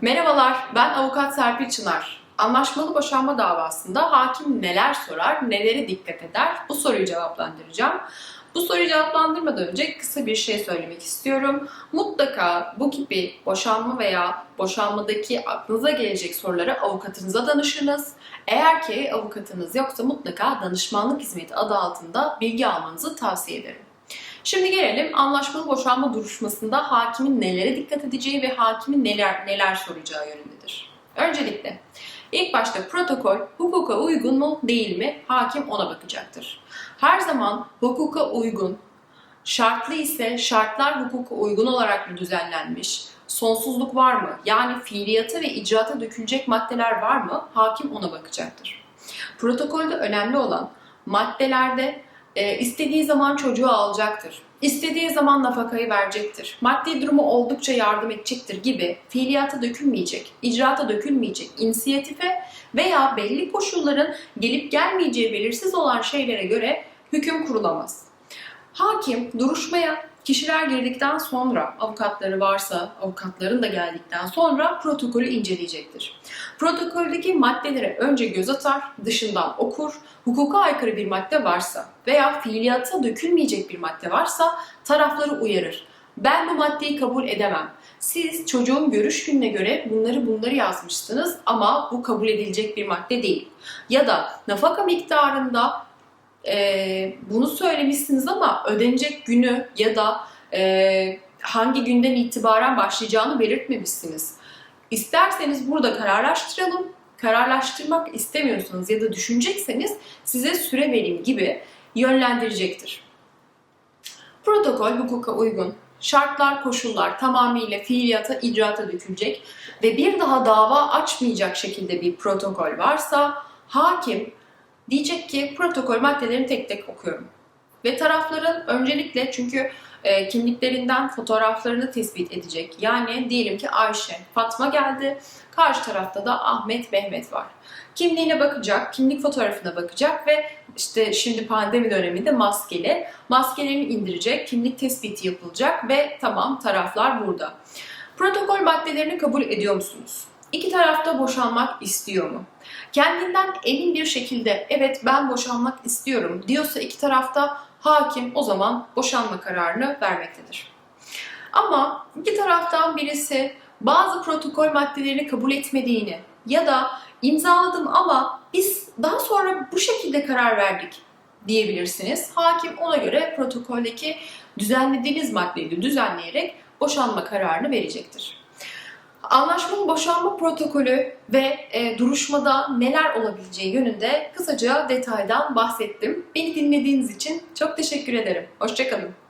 Merhabalar, ben avukat Serpil Çınar. Anlaşmalı boşanma davasında hakim neler sorar, nelere dikkat eder? Bu soruyu cevaplandıracağım. Bu soruyu cevaplandırmadan önce kısa bir şey söylemek istiyorum. Mutlaka bu gibi boşanma veya boşanmadaki aklınıza gelecek soruları avukatınıza danışınız. Eğer ki avukatınız yoksa mutlaka danışmanlık hizmeti adı altında bilgi almanızı tavsiye ederim. Şimdi gelelim anlaşmalı boşanma duruşmasında hakimin nelere dikkat edeceği ve hakimin neler neler soracağı yönündedir. Öncelikle ilk başta protokol hukuka uygun mu değil mi hakim ona bakacaktır. Her zaman hukuka uygun, şartlı ise şartlar hukuka uygun olarak mı düzenlenmiş, sonsuzluk var mı? Yani fiiliyata ve icraata dökülecek maddeler var mı? Hakim ona bakacaktır. Protokolde önemli olan maddelerde e, istediği zaman çocuğu alacaktır. İstediği zaman nafakayı verecektir. Maddi durumu oldukça yardım edecektir gibi fiiliyata dökülmeyecek, icraata dökülmeyecek, inisiyatife veya belli koşulların gelip gelmeyeceği belirsiz olan şeylere göre hüküm kurulamaz. Hakim duruşmaya kişiler girdikten sonra avukatları varsa avukatların da geldikten sonra protokolü inceleyecektir. Protokoldeki maddelere önce göz atar, dışından okur, hukuka aykırı bir madde varsa veya fiiliyata dökülmeyecek bir madde varsa tarafları uyarır. Ben bu maddeyi kabul edemem. Siz çocuğun görüş gününe göre bunları bunları yazmışsınız ama bu kabul edilecek bir madde değil. Ya da nafaka miktarında e, bunu söylemişsiniz ama ödenecek günü ya da e, hangi günden itibaren başlayacağını belirtmemişsiniz. İsterseniz burada kararlaştıralım. Kararlaştırmak istemiyorsanız ya da düşünecekseniz size süre vereyim gibi yönlendirecektir. Protokol hukuka uygun. Şartlar, koşullar tamamıyla fiiliyata, icraata dökülecek ve bir daha dava açmayacak şekilde bir protokol varsa hakim diyecek ki protokol maddelerini tek tek okuyorum. Ve tarafların öncelikle çünkü e, kimliklerinden fotoğraflarını tespit edecek. Yani diyelim ki Ayşe, Fatma geldi. Karşı tarafta da Ahmet, Mehmet var. Kimliğine bakacak, kimlik fotoğrafına bakacak ve işte şimdi pandemi döneminde maskeli. Maskelerini indirecek, kimlik tespiti yapılacak ve tamam taraflar burada. Protokol maddelerini kabul ediyor musunuz? İki taraf da boşanmak istiyor mu? Kendinden emin bir şekilde evet ben boşanmak istiyorum diyorsa iki tarafta hakim o zaman boşanma kararını vermektedir. Ama iki taraftan birisi bazı protokol maddelerini kabul etmediğini ya da imzaladım ama biz daha sonra bu şekilde karar verdik diyebilirsiniz. Hakim ona göre protokoldeki düzenlediğiniz maddeyi de düzenleyerek boşanma kararını verecektir. Anlaşmalı boşanma protokolü ve e, duruşmada neler olabileceği yönünde kısaca detaydan bahsettim. Beni dinlediğiniz için çok teşekkür ederim. Hoşçakalın.